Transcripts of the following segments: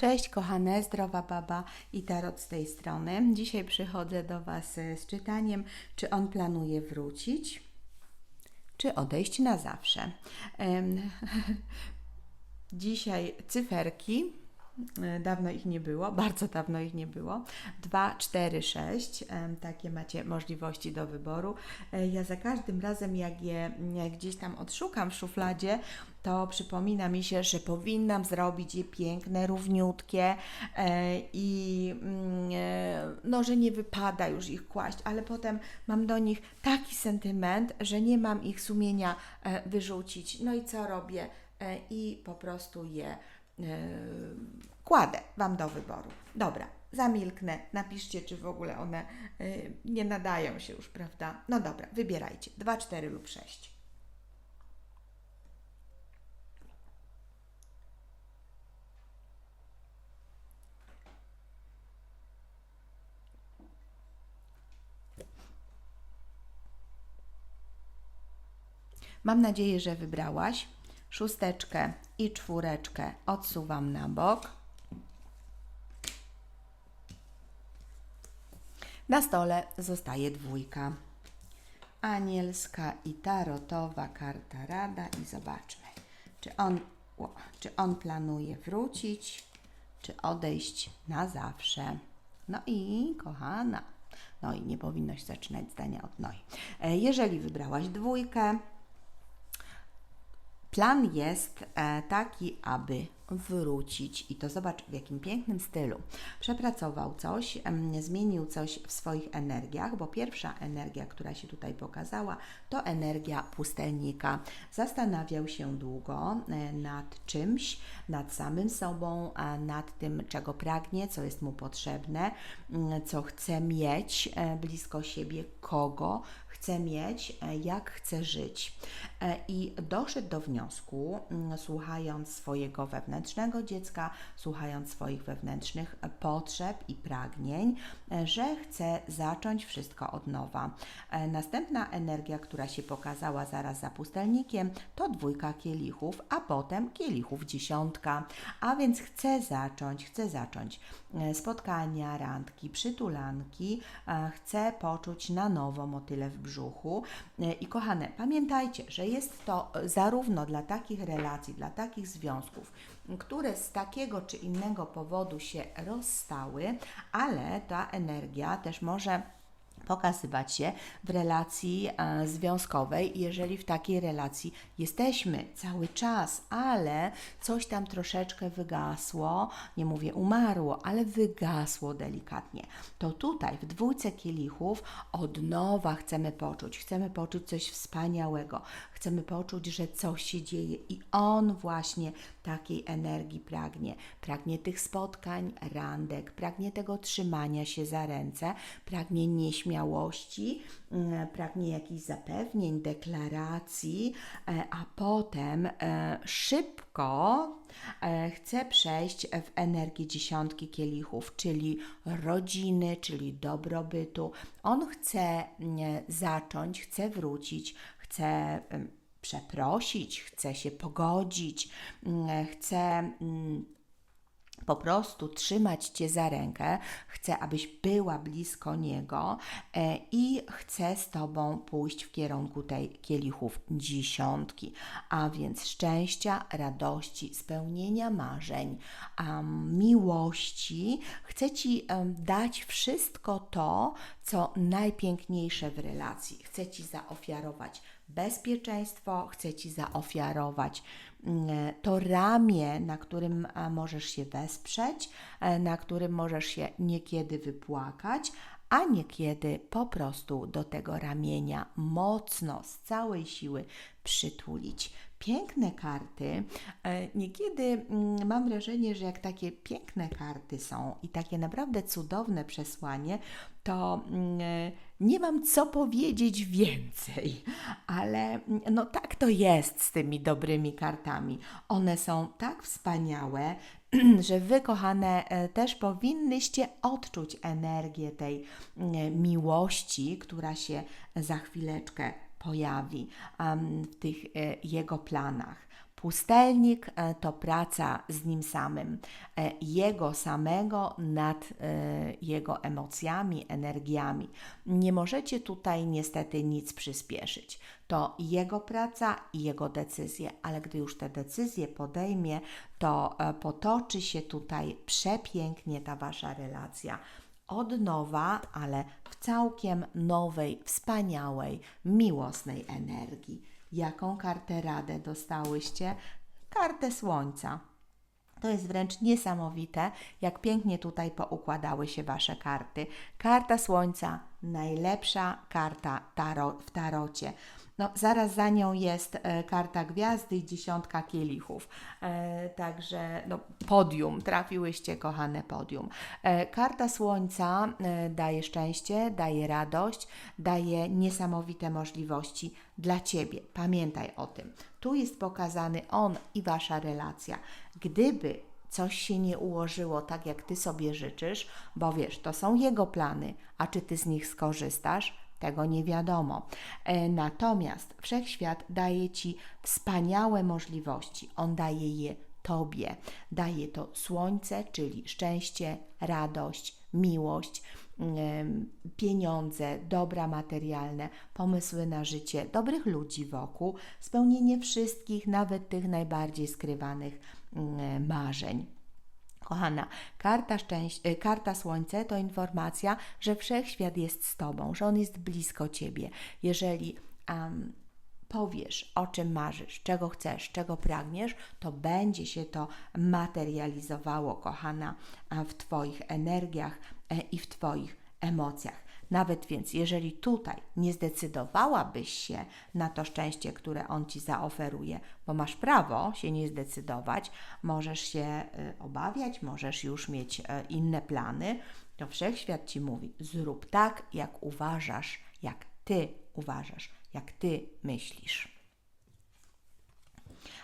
Cześć kochane, zdrowa baba i tarot z tej strony. Dzisiaj przychodzę do Was e, z czytaniem, czy on planuje wrócić, czy odejść na zawsze. Dzisiaj cyferki. E, Dawno ich nie było, bardzo dawno ich nie było. 2, 4, 6. em, Takie macie możliwości do wyboru. E, Ja za każdym razem, jak je gdzieś tam odszukam w szufladzie, to przypomina mi się, że powinnam zrobić je piękne, równiutkie e, i mm, no, że nie wypada już ich kłaść, ale potem mam do nich taki sentyment, że nie mam ich sumienia wyrzucić. No i co robię? I po prostu je kładę Wam do wyboru. Dobra, zamilknę, napiszcie, czy w ogóle one e, nie nadają się już, prawda? No dobra, wybierajcie. 2, 4 lub 6. Mam nadzieję, że wybrałaś. Szósteczkę i czwóreczkę odsuwam na bok. Na stole zostaje dwójka. Anielska i tarotowa karta rada i zobaczmy, czy on, czy on planuje wrócić, czy odejść na zawsze. No i kochana, no i nie powinnoś zaczynać zdania od no i. E, Jeżeli wybrałaś dwójkę, Plan jest e, taki, aby wrócić i to zobacz w jakim pięknym stylu. Przepracował coś, zmienił coś w swoich energiach, bo pierwsza energia, która się tutaj pokazała, to energia pustelnika. Zastanawiał się długo e, nad czymś, nad samym sobą, nad tym, czego pragnie, co jest mu potrzebne, co chce mieć e, blisko siebie, kogo chce mieć, e, jak chce żyć. E, I doszedł do wniosku, mm, słuchając swojego wewnętrznego dziecka, słuchając swoich wewnętrznych potrzeb i pragnień, e, że chce zacząć wszystko od nowa. Następna energia, która się pokazała zaraz za pustelnikiem, to dwójka kielichów, a potem kielichów dziesiątka. A więc chce zacząć, chce zacząć spotkania, randki, przytulanki, chce poczuć na nowo motyle w brzuchu. E, I kochane, pamiętajcie, że jest to zarówno dla takich relacji, dla takich związków, które z takiego czy innego powodu się rozstały, ale ta energia też może pokazywać się w relacji e, związkowej, jeżeli w takiej relacji jesteśmy cały czas, ale coś tam troszeczkę wygasło, nie mówię umarło, ale wygasło delikatnie. To tutaj w dwójce kielichów od nowa chcemy poczuć, chcemy poczuć coś wspaniałego, chcemy poczuć, że coś się dzieje i on właśnie takiej energii pragnie. Pragnie tych spotkań, randek, pragnie tego trzymania się za ręce, pragnie nieśmiałości, mm, pragnie jakichś zapewnień, deklaracji, e, a potem e, szybko e, chce przejść w energię dziesiątki kielichów, czyli rodziny, czyli dobrobytu. On chce mm, zacząć, chce wrócić, chce em, przeprosić, chce się pogodzić, mm, chce mm, po prostu trzymać Cię za rękę, chce, abyś była blisko Niego e, i chce z Tobą pójść w kierunku tej kielichów dziesiątki, a więc szczęścia, radości, spełnienia marzeń, miłości. Chce Ci em, dać wszystko to, co najpiękniejsze w relacji. Chce Ci zaofiarować bezpieczeństwo, chce Ci zaofiarować to ramię, na którym możesz się wesprzeć, e, na którym możesz się niekiedy wypłakać, a niekiedy po prostu do tego ramienia mocno, z całej siły przytulić. Piękne karty. E, Niekiedy mm, mam wrażenie, że jak takie piękne karty są i takie naprawdę cudowne przesłanie, to mm, e, nie mam co powiedzieć więcej, ale mm, no tak to jest z tymi dobrymi kartami. One są tak wspaniałe, że wy, kochane, e, też powinnyście odczuć energię tej miłości, która się za chwileczkę pojawi w tych e, jego planach. Pustelnik e, to praca z nim samym, e, jego samego nad jego emocjami, energiami. Nie możecie tutaj niestety nic przyspieszyć. To jego praca i jego decyzje, ale gdy już te decyzje podejmie, to potoczy się tutaj przepięknie ta wasza relacja od nowa, ale w całkiem nowej, wspaniałej, miłosnej energii. Jaką kartę radę dostałyście? Kartę Słońca. To jest wręcz niesamowite, jak pięknie tutaj poukładały się Wasze karty. Karta Słońca, najlepsza karta taro, w tarocie. No, zaraz za nią jest e, karta gwiazdy i dziesiątka kielichów. E, także no, podium, trafiłyście, kochane podium. E, karta Słońca e, daje szczęście, daje radość, daje niesamowite możliwości dla Ciebie. Pamiętaj o tym. Tu jest pokazany on i Wasza relacja. Gdyby coś się nie ułożyło tak, jak Ty sobie życzysz, bo wiesz, to są jego plany, a czy Ty z nich skorzystasz? Tego nie wiadomo. E, natomiast wszechświat daje Ci wspaniałe możliwości. On daje je Tobie. Daje to słońce, czyli szczęście, radość, miłość, pieniądze, dobra materialne, pomysły na życie, dobrych ludzi wokół, spełnienie wszystkich, nawet tych najbardziej skrywanych marzeń. Kochana, karta, szczęś- y, karta Słońce to informacja, że wszechświat jest z Tobą, że On jest blisko Ciebie. Jeżeli um, powiesz, o czym marzysz, czego chcesz, czego pragniesz, to będzie się to materializowało, kochana, w Twoich energiach e, i w Twoich emocjach. Nawet więc, jeżeli tutaj nie zdecydowałabyś się na to szczęście, które on ci zaoferuje, bo masz prawo się nie zdecydować, możesz się y, obawiać, możesz już mieć e, inne plany, to wszechświat ci mówi: zrób tak, jak uważasz, jak ty uważasz, jak ty myślisz.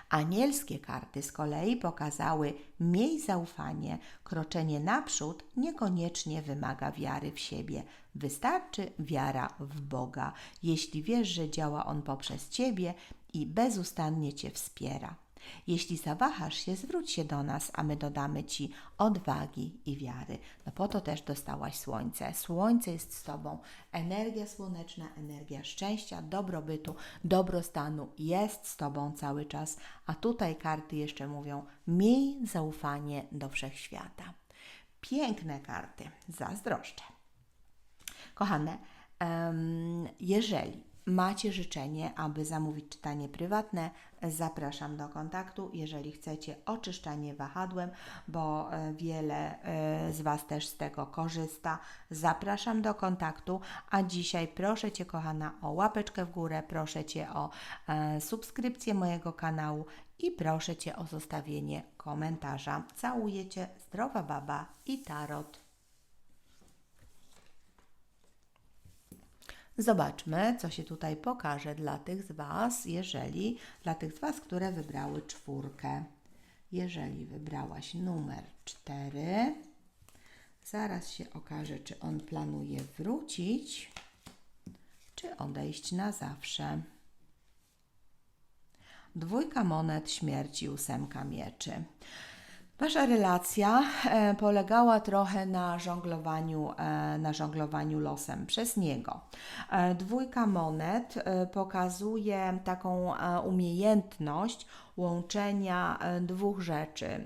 Anielskie karty z kolei pokazały: miej zaufanie, kroczenie naprzód niekoniecznie wymaga wiary w siebie. Wystarczy wiara w Boga, jeśli wiesz, że działa On poprzez Ciebie i bezustannie Cię wspiera. Jeśli zawahasz się, zwróć się do nas, a my dodamy Ci odwagi i wiary. No po to też dostałaś słońce. Słońce jest z Tobą. Energia słoneczna, energia szczęścia, dobrobytu, dobrostanu jest z Tobą cały czas. A tutaj karty jeszcze mówią: miej zaufanie do wszechświata. Piękne karty, zazdroszczę. Kochane, jeżeli macie życzenie, aby zamówić czytanie prywatne, zapraszam do kontaktu. Jeżeli chcecie oczyszczanie wahadłem, bo e, wiele e, z Was też z tego korzysta, zapraszam do kontaktu. A dzisiaj proszę Cię, kochana, o łapeczkę w górę, proszę Cię o e, subskrypcję mojego kanału i proszę Cię o zostawienie komentarza. Całuję Cię, zdrowa baba i tarot. Zobaczmy, co się tutaj pokaże dla tych z Was, jeżeli dla tych z Was, które wybrały czwórkę. Jeżeli wybrałaś numer 4, zaraz się okaże, czy on planuje wrócić, czy odejść na zawsze. Dwójka monet, śmierci, ósemka mieczy. Wasza relacja e, polegała trochę na żonglowaniu, e, na żonglowaniu losem przez niego. E, dwójka monet pokazuje taką umiejętność łączenia e, dwóch rzeczy.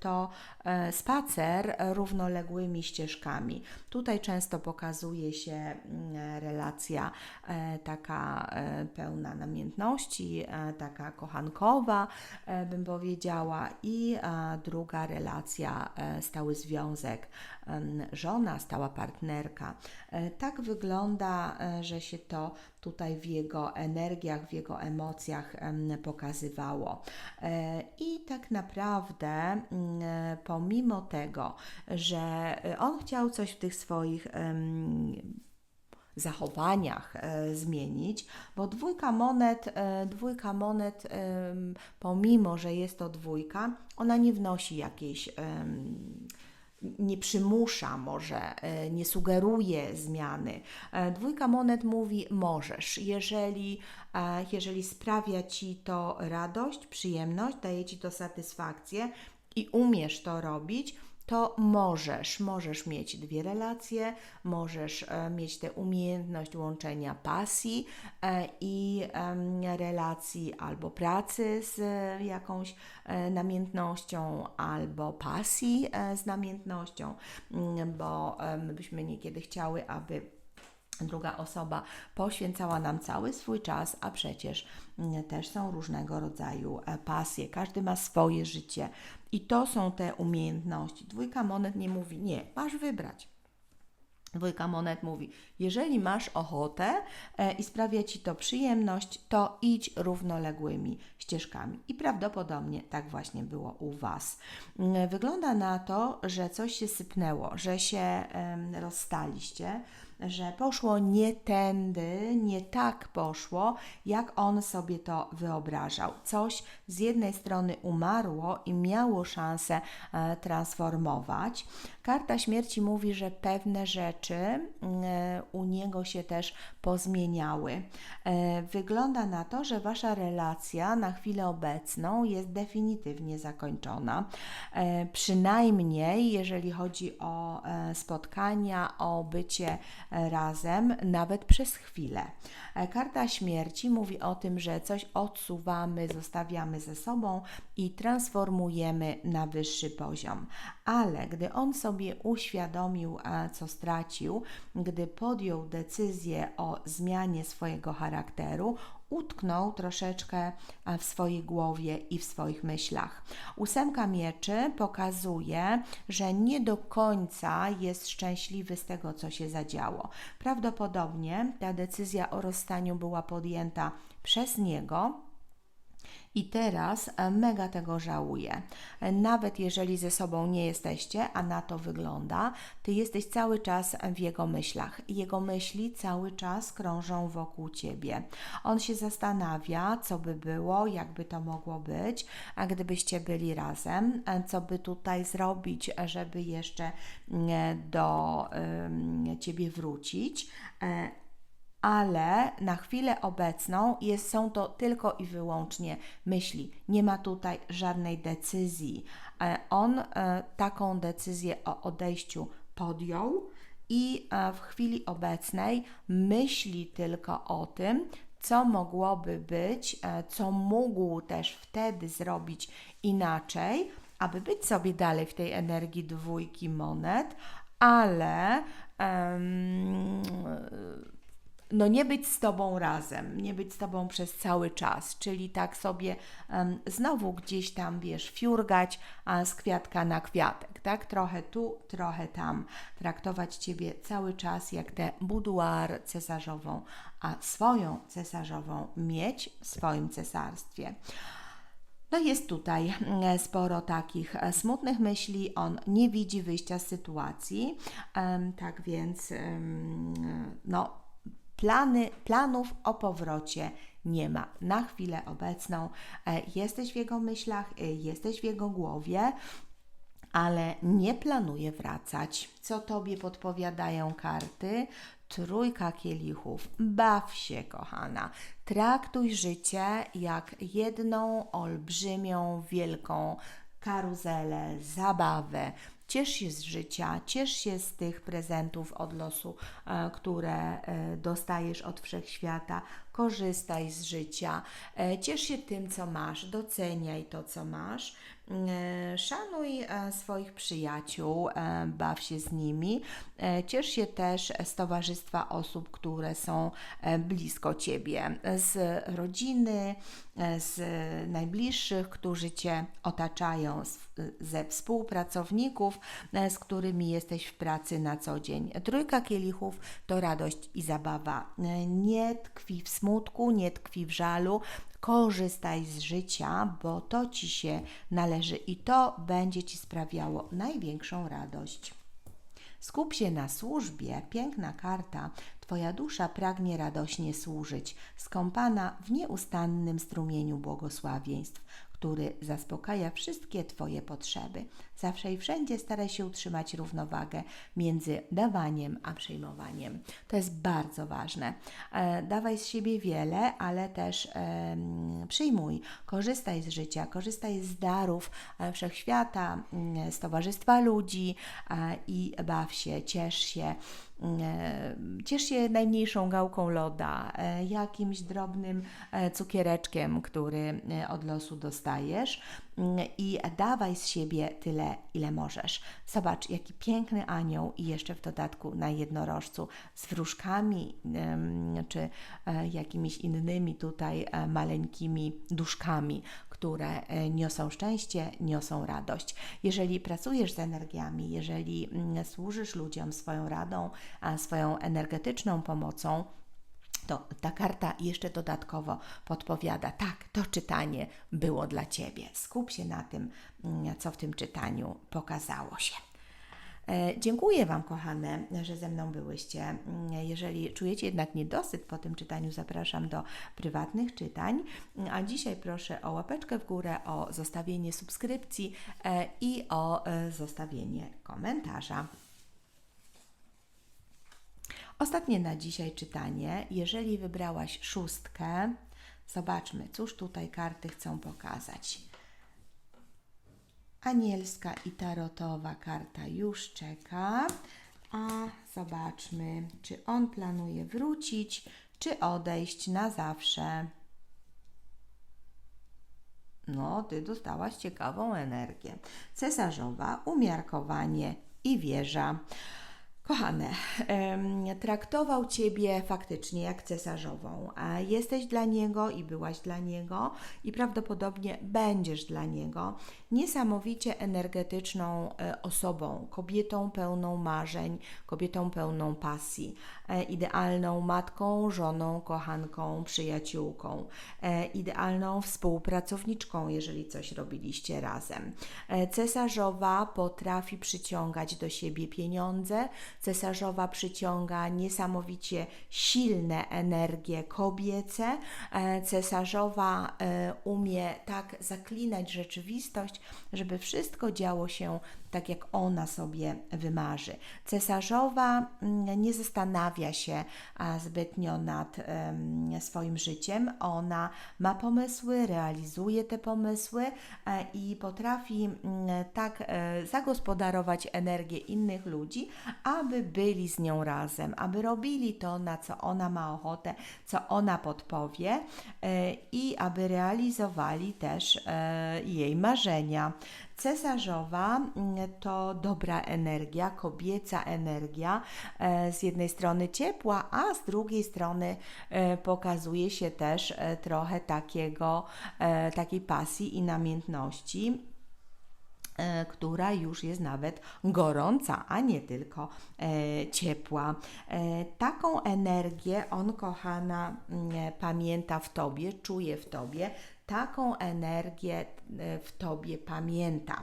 To e, spacer równoległymi ścieżkami. Tutaj często pokazuje się mm, relacja e, taka pełna namiętności, taka kochankowa, bym powiedziała, i druga relacja, stały związek, żona, stała partnerka. Tak wygląda, że się to tutaj w jego energiach, w jego emocjach pokazywało. E, I tak naprawdę, mm, pomimo tego, że on chciał coś w tych swoich zachowaniach e, zmienić, bo dwójka monet, e, dwójka monet, pomimo że jest to dwójka, ona nie wnosi jakiejś nie przymusza może, e, nie sugeruje zmiany. E, Dwójka monet mówi możesz, jeżeli, e, jeżeli sprawia Ci to radość, przyjemność, daje Ci to satysfakcję i umiesz to robić, to możesz, możesz mieć dwie relacje, możesz e, mieć tę umiejętność łączenia pasji e, i relacji albo pracy z e, jakąś namiętnością, albo pasji z namiętnością, Mm, bo my byśmy niekiedy chciały, aby druga osoba poświęcała nam cały swój czas, a przecież mm, też są różnego rodzaju pasje. Każdy ma swoje życie i to są te umiejętności. Dwójka monet nie mówi nie, masz wybrać. Dwójka monet mówi: Jeżeli masz ochotę e, i sprawia ci to przyjemność, to idź równoległymi ścieżkami. I prawdopodobnie tak właśnie było u Was. Mm, Wygląda na to, że coś się sypnęło, że się rozstaliście, że poszło nie tędy, nie tak poszło, jak on sobie to wyobrażał. Coś z jednej strony umarło i miało szansę e, transformować. Karta śmierci mówi, że pewne rzeczy e, u niego się też pozmieniały. E, Wygląda na to, że wasza relacja na chwilę obecną jest definitywnie zakończona. Przynajmniej jeżeli chodzi o spotkania, o bycie razem, nawet przez chwilę. E, Karta śmierci mówi o tym, że coś odsuwamy, zostawiamy ze sobą i transformujemy na wyższy poziom. Ale gdy on sobie uświadomił, co stracił, gdy podjął decyzję o zmianie swojego charakteru, utknął troszeczkę e, w swojej głowie i w swoich myślach. Ósemka mieczy pokazuje, że nie do końca jest szczęśliwy z tego, co się zadziało. Prawdopodobnie ta decyzja o rozstaniu była podjęta przez niego. I teraz e, mega tego żałuję. E, Nawet jeżeli ze sobą nie jesteście, a na to wygląda, ty jesteś cały czas w jego myślach. Jego myśli cały czas krążą wokół ciebie. On się zastanawia, co by było, jakby to mogło być, a gdybyście byli razem, e, co by tutaj zrobić, żeby jeszcze mm, do ciebie wrócić. Ale na chwilę obecną jest, są to tylko i wyłącznie myśli. Nie ma tutaj żadnej decyzji. E, On e, taką decyzję o odejściu podjął i e, w chwili obecnej myśli tylko o tym, co mogłoby być, co mógł też wtedy zrobić inaczej, aby być sobie dalej w tej energii dwójki monet, ale em, no nie być z Tobą razem, nie być z Tobą przez cały czas, czyli tak sobie em, znowu gdzieś tam, wiesz, fiurgać a z kwiatka na kwiatek, tak? Trochę tu, trochę tam. Traktować Ciebie cały czas jak tę buduar cesarzową, a swoją cesarzową mieć w swoim cesarstwie. No jest tutaj mm, sporo takich e, smutnych myśli, on nie widzi wyjścia z sytuacji, tak więc no plany, planów o powrocie nie ma. Na chwilę obecną e, jesteś w jego myślach, e, jesteś w jego głowie, ale nie planuje wracać. Co tobie podpowiadają karty? Trójka kielichów. Baw się, kochana. Traktuj życie jak jedną olbrzymią, wielką karuzelę, zabawę. Ciesz się z życia, ciesz się z tych prezentów od losu, e, które e, dostajesz od wszechświata. Korzystaj z życia, e, ciesz się tym, co masz, doceniaj to, co masz. E, Szanuj swoich przyjaciół, baw się z nimi. Ciesz się też z towarzystwa osób, które są blisko ciebie, z rodziny, z najbliższych, którzy cię otaczają, z- ze współpracowników, e, z którymi jesteś w pracy na co dzień. Trójka kielichów to radość i zabawa. E, Nie tkwi w smutku, nie tkwi w żalu, korzystaj z życia, bo to ci się należy i to będzie ci sprawiało największą radość. Skup się na służbie, piękna karta. Twoja dusza pragnie radośnie służyć, skąpana w nieustannym strumieniu błogosławieństw, który zaspokaja wszystkie Twoje potrzeby. Zawsze i wszędzie staraj się utrzymać równowagę między dawaniem a przyjmowaniem. To jest bardzo ważne. E, dawaj z siebie wiele, ale też em, przyjmuj. Korzystaj z życia, korzystaj z darów e, wszechświata, mm, z towarzystwa ludzi e, i baw się, ciesz się. E, Ciesz się najmniejszą gałką loda, e, jakimś drobnym e, cukiereczkiem, który od losu dostajesz mm, i dawaj z siebie tyle, ile możesz. Zobacz, jaki piękny anioł i jeszcze w dodatku na jednorożcu z wróżkami czy jakimiś innymi tutaj maleńkimi duszkami, które e, niosą szczęście, niosą radość. Jeżeli pracujesz z energiami, jeżeli mm, służysz ludziom swoją radą, swoją energetyczną pomocą, to ta karta jeszcze dodatkowo podpowiada, tak, to czytanie było dla Ciebie. Skup się na tym, mm, co w tym czytaniu pokazało się. E, Dziękuję Wam, kochane, że ze mną byłyście. Mm, Jeżeli czujecie jednak niedosyt po tym czytaniu, zapraszam do prywatnych czytań. A dzisiaj proszę o łapeczkę w górę, o zostawienie subskrypcji e, i o e, zostawienie komentarza. Ostatnie na dzisiaj czytanie. Jeżeli wybrałaś szóstkę, zobaczmy, cóż tutaj karty chcą pokazać. Anielska i tarotowa karta już czeka. A zobaczmy, czy on planuje wrócić, czy odejść na zawsze. No, ty dostałaś ciekawą energię. Cesarzowa, umiarkowanie i wieża. Kochane, traktował Ciebie faktycznie jak cesarzową, jesteś dla niego i byłaś dla niego i prawdopodobnie będziesz dla niego niesamowicie energetyczną e, osobą, kobietą pełną marzeń, kobietą pełną pasji, e, idealną matką, żoną, kochanką, przyjaciółką, e, idealną współpracowniczką, jeżeli coś robiliście razem. Cesarzowa potrafi przyciągać do siebie pieniądze, cesarzowa przyciąga niesamowicie silne energie kobiece, e, cesarzowa e, umie tak zaklinać rzeczywistość, żeby wszystko działo się tak, jak ona sobie wymarzy. Cesarzowa mm, nie zastanawia się zbytnio nad swoim życiem. Ona ma pomysły, realizuje te pomysły e, i potrafi mm, tak e, zagospodarować energię innych ludzi, aby byli z nią razem, aby robili to, na co ona ma ochotę, co ona podpowie e, i aby realizowali też jej marzenia. Cesarzowa mm, to dobra energia, kobieca energia, e, z jednej strony ciepła, a z drugiej strony e, pokazuje się też e, trochę takiego, e, takiej pasji i namiętności e, która już jest nawet gorąca, a nie tylko e, ciepła. E, taką energię on, kochana, mm, pamięta w tobie, czuje w tobie, taką energię e, w tobie pamięta.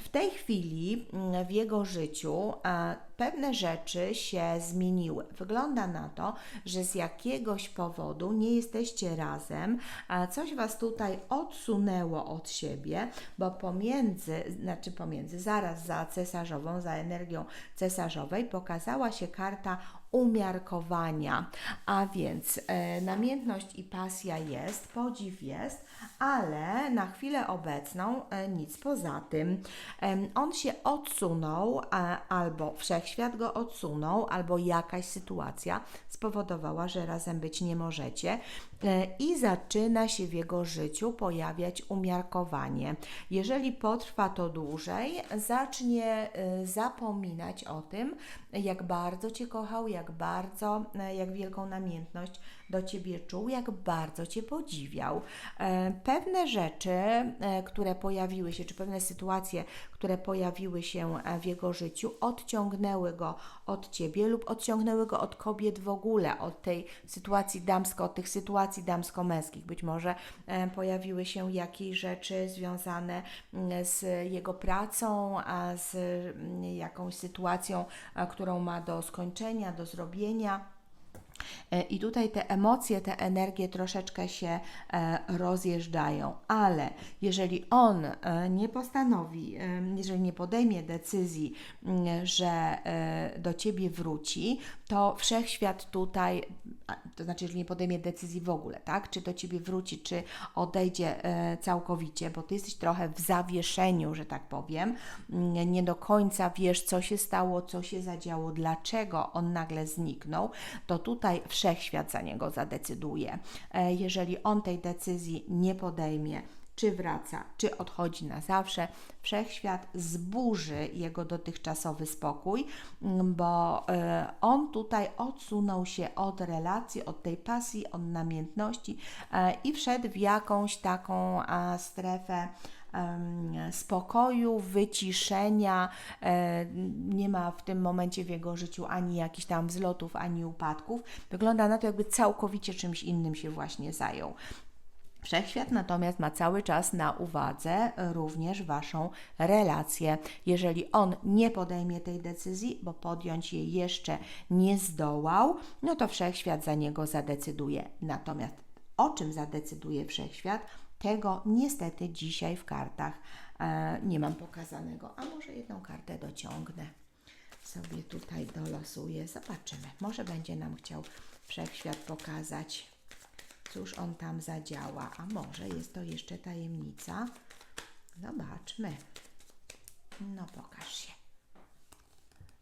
W tej chwili mm, w jego życiu e, pewne rzeczy się zmieniły. Wygląda na to, że z jakiegoś powodu nie jesteście razem, coś was tutaj odsunęło od siebie, bo pomiędzy, znaczy pomiędzy, zaraz za cesarzową, za energią cesarzowej pokazała się karta umiarkowania, a więc e, namiętność i pasja jest, podziw jest, ale na chwilę obecną e, nic poza tym. Em, On się odsunął, a, albo wszechświat go odsunął, albo jakaś sytuacja spowodowała, że razem być nie możecie e, i zaczyna się w jego życiu pojawiać umiarkowanie. Jeżeli potrwa to dłużej, zacznie e, zapominać o tym, jak bardzo Cię kochał, jak bardzo, e, jak wielką namiętność do Ciebie czuł, jak bardzo Cię podziwiał. E, Pewne rzeczy, e, które pojawiły się, czy pewne sytuacje, które pojawiły się e, w jego życiu, odciągnęły go od Ciebie lub odciągnęły go od kobiet w ogóle, od tej sytuacji damsko, od tych sytuacji damsko-męskich. Być może e, pojawiły się jakieś rzeczy związane mm, z jego pracą, z mm, jakąś sytuacją, którą ma do skończenia, do zrobienia. E, I tutaj te emocje, te energie troszeczkę się e, rozjeżdżają, ale jeżeli on e, nie postanowi, jeżeli nie podejmie decyzji, że do ciebie wróci, to wszechświat tutaj, to znaczy, jeżeli nie podejmie decyzji w ogóle, tak, czy do ciebie wróci, czy odejdzie e, całkowicie, bo ty jesteś trochę w zawieszeniu, że tak powiem, nie do końca wiesz, co się stało, co się zadziało, dlaczego on nagle zniknął, to tutaj wszechświat za niego zadecyduje. E, Jeżeli on tej decyzji nie podejmie, czy wraca, czy odchodzi na zawsze, wszechświat zburzy jego dotychczasowy spokój, mm, bo e, on tutaj odsunął się od relacji, od tej pasji, od namiętności e, i wszedł w jakąś taką strefę spokoju, wyciszenia. E, Nie ma w tym momencie w jego życiu ani jakichś tam wzlotów, ani upadków. Wygląda na to, jakby całkowicie czymś innym się właśnie zajął. Wszechświat natomiast ma cały czas na uwadze również Waszą relację. Jeżeli on nie podejmie tej decyzji, bo podjąć jej jeszcze nie zdołał, no to wszechświat za niego zadecyduje. Natomiast o czym zadecyduje wszechświat, tego niestety dzisiaj w kartach e, nie mam pokazanego. A może jedną kartę dociągnę. Sobie tutaj dolosuję. Zobaczymy. Może będzie nam chciał wszechświat pokazać cóż on tam zadziała. A może jest to jeszcze tajemnica? Zobaczmy. No pokaż się.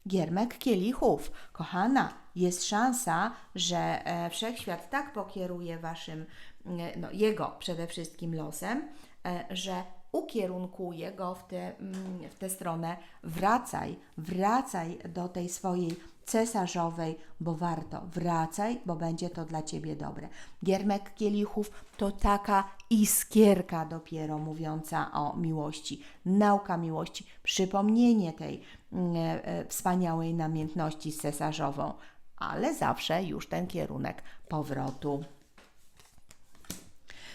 Giermek kielichów. Kochana, jest szansa, że e, wszechświat tak pokieruje waszym, e, no, jego przede wszystkim losem, e, że ukierunkuje go w tę mm, w tę stronę. Wracaj, wracaj do tej swojej cesarzowej, bo warto. Wracaj, bo będzie to dla ciebie dobre. Giermek kielichów to taka iskierka dopiero mówiąca o miłości. Nauka miłości, przypomnienie tej mm, e, e, wspaniałej namiętności z cesarzową, ale zawsze już ten kierunek powrotu.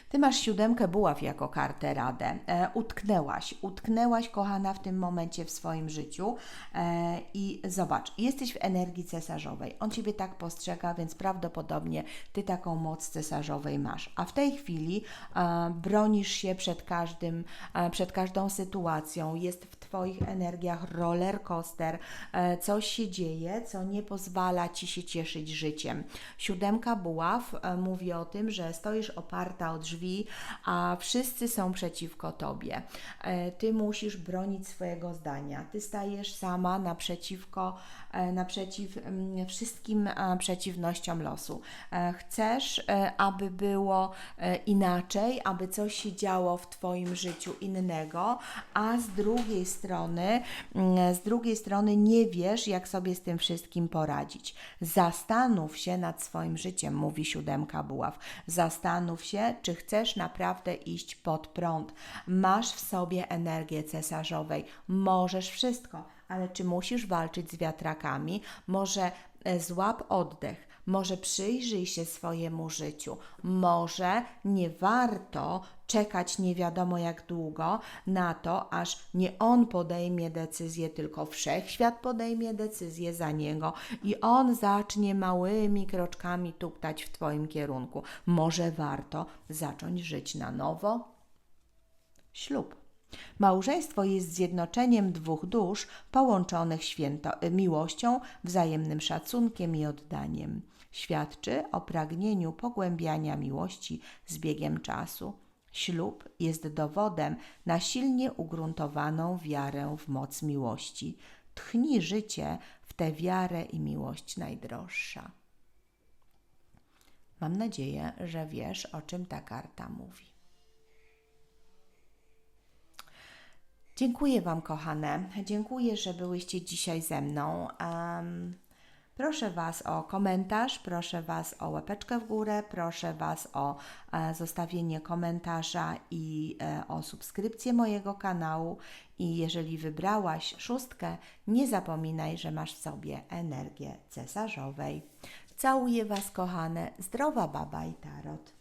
Ty masz siódemkę buław jako kartę radę. E, utknęłaś, utknęłaś, kochana, w tym momencie w swoim życiu e, i zobacz, jesteś w energii cesarzowej. On ciebie tak postrzega, więc prawdopodobnie ty taką moc cesarzowej masz. A w tej chwili e, bronisz się przed każdym, e, przed każdą sytuacją. Jest w twoich energiach roller coaster. E, coś się dzieje, co nie pozwala ci się cieszyć życiem. Siódemka buław e, mówi o tym, że stoisz oparta o drzwi, a wszyscy są przeciwko tobie. E, Ty musisz bronić swojego zdania. Ty stajesz sama naprzeciwko, naprzeciw mm, wszystkim e, przeciwnościom losu. E, Chcesz, e, aby było e, inaczej, aby coś się działo w Twoim życiu innego, a z drugiej strony, mm, z drugiej strony nie wiesz, jak sobie z tym wszystkim poradzić. Zastanów się nad swoim życiem, mówi siódemka buław. Zastanów się, czy chcesz naprawdę iść pod prąd. Masz w sobie energię cesarzowej, możesz wszystko, ale czy musisz walczyć z wiatrakami? Może e, złap oddech, może przyjrzyj się swojemu życiu, może nie warto czekać nie wiadomo jak długo na to, aż nie on podejmie decyzję, tylko wszechświat podejmie decyzję za niego i on zacznie małymi kroczkami tuptać w Twoim kierunku. Może warto zacząć żyć na nowo? Ślub. Małżeństwo jest zjednoczeniem dwóch dusz połączonych święto, miłością, wzajemnym szacunkiem i oddaniem. Świadczy o pragnieniu pogłębiania miłości z biegiem czasu. Ślub jest dowodem na silnie ugruntowaną wiarę w moc miłości. Tchnij życie w tę wiarę i miłość najdroższa. Mam nadzieję, że wiesz, o czym ta karta mówi. Dziękuję Wam, kochane. Dziękuję, że byłyście dzisiaj ze mną. Um, proszę Was o komentarz, proszę Was o łapeczkę w górę, proszę Was o e, zostawienie komentarza i e, o subskrypcję mojego kanału. I jeżeli wybrałaś szóstkę, nie zapominaj, że masz w sobie energię cesarzowej. Całuję Was, kochane. Zdrowa baba i tarot.